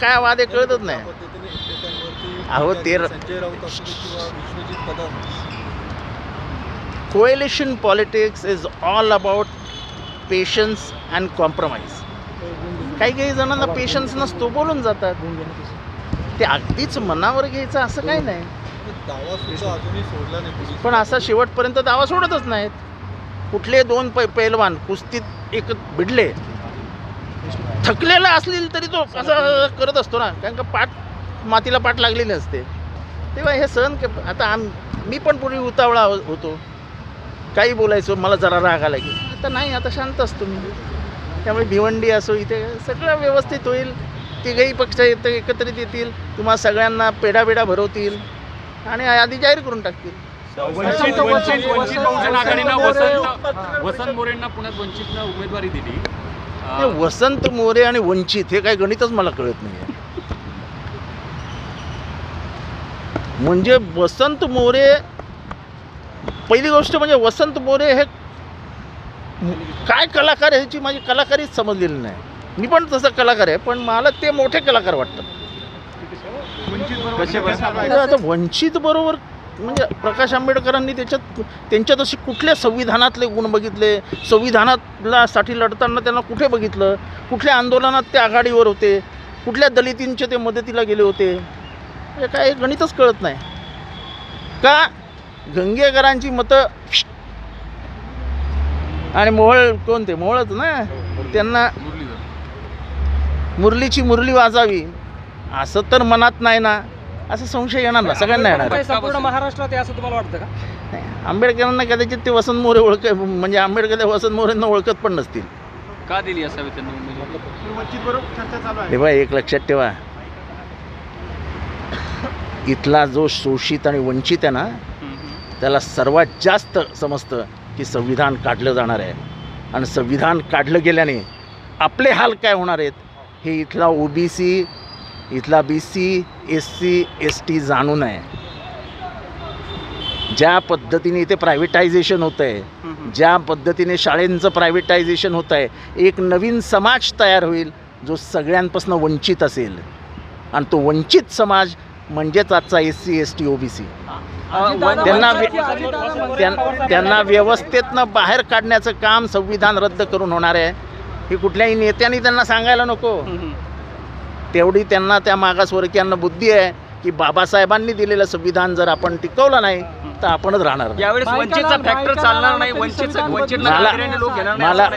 काय वाद आहे कळतच नाही. अहो, ते coalition politics is all about patience and compromise काही काही जणांना पेशन्स नसतो बोलून जातात. ते अगदीच मनावर घ्यायचं असं काही नाही. पण असा शेवटपर्यंत दावा सोडतच नाहीत. कुठले दोन पै पैलवान कुस्तीत एक भिडले थकलेला असतील तरी तो असा करत असतो ना कारण का पाठ मातीला पाठ लागलेली असते तेव्हा हे सहन के आता आम मी पण पूर्वी उतावळा हो, होतो. काही बोलायचो मला जरा राग आला की आता नाही आता शांत असतो मी त्यामुळे भिवंडी असो इथे सगळं व्यवस्थित होईल. तिघही पक्ष येतं एकत्रित येतील. तुम्हा सगळ्यांना पेढा बेडा भरवतील. आणि आधी जाहीर करून टाकतील. वंचित वंचित वंचित बहुजन आघाडीनं वसंत वसंत मोरेंना पुण्यात वंचितनं उमेदवारी दिली. वसंत मोरे आणि वंचित हे काही गणितच मला कळत नाही म्हणजे वसंत मोरे पहिली गोष्ट म्हणजे वसंत मोरे हे काय कलाकार आहे ह्याची माझी कलाकारीच समजलेली नाही. मी पण तसा कलाकार आहे पण मला ते मोठे कलाकार वाटतात? म्हणजे आता वंचित बरोबर म्हणजे प्रकाश आंबेडकरांनी त्याच्यात त्यांच्यात असे कुठल्या संविधानातले गुण बघितले? संविधानातला साठी लढताना त्यांना कुठे बघितलं? कुठल्या आंदोलनात ते आघाडीवर होते? कुठल्या दलितींचे ते मदतीला गेले होते? म्हणजे काय गणितच कळत नाही. का? गंगेकरांची मतं आणि मोहळ कोणते मोहळच ना? त्यांना मुरलीची मुरली वाजावी. असं तर मनात नाही ना. असं संशय येणार ना सगळ्यांना येणार संपूर्ण महाराष्ट्रात आहे असं तुम्हाला वाटतं का? आंबेडकरांना कदाचित ते वसंत मोरे ओळख म्हणजे आंबेडकर वसंत मोरेंना ओळखत पण नसतील. का दिली असावी त्यांना तेव्हा एक लक्षात ठेवा. इथला जो शोषित आणि वंचित आहे ना त्याला सर्वात जास्त समजतं की संविधान काढलं जाणार आहे. आणि संविधान काढलं गेल्याने आपले हाल काय होणार आहेत हे इथला ओ बी सी इथला B C S C S T जाणून आहे ज्या पद्धतीने इथे प्रायव्हेटायझेशन होतं आहे ज्या पद्धतीने शाळेंचं प्रायव्हेटायझेशन होतं आहे एक नवीन समाज तयार होईल जो सगळ्यांपासून वंचित असेल. आणि तो वंचित समाज म्हणजेच आजचा S C S T O B C त्यांना त्यांना व्यवस्थेतनं बाहेर काढण्याचं काम संविधान रद्द करून होणार आहे. हे कुठल्याही नेत्यांनी त्यांना सांगायला नको. तेवढी त्यांना त्या मागासवर्गीयांना बुद्धी आहे की बाबासाहेबांनी दिलेलं संविधान जर आपण टिकवलं नाही तर आपणच राहणार नाही. यावेळेस वंचितचा फॅक्टर चालणार नाही वंचित मला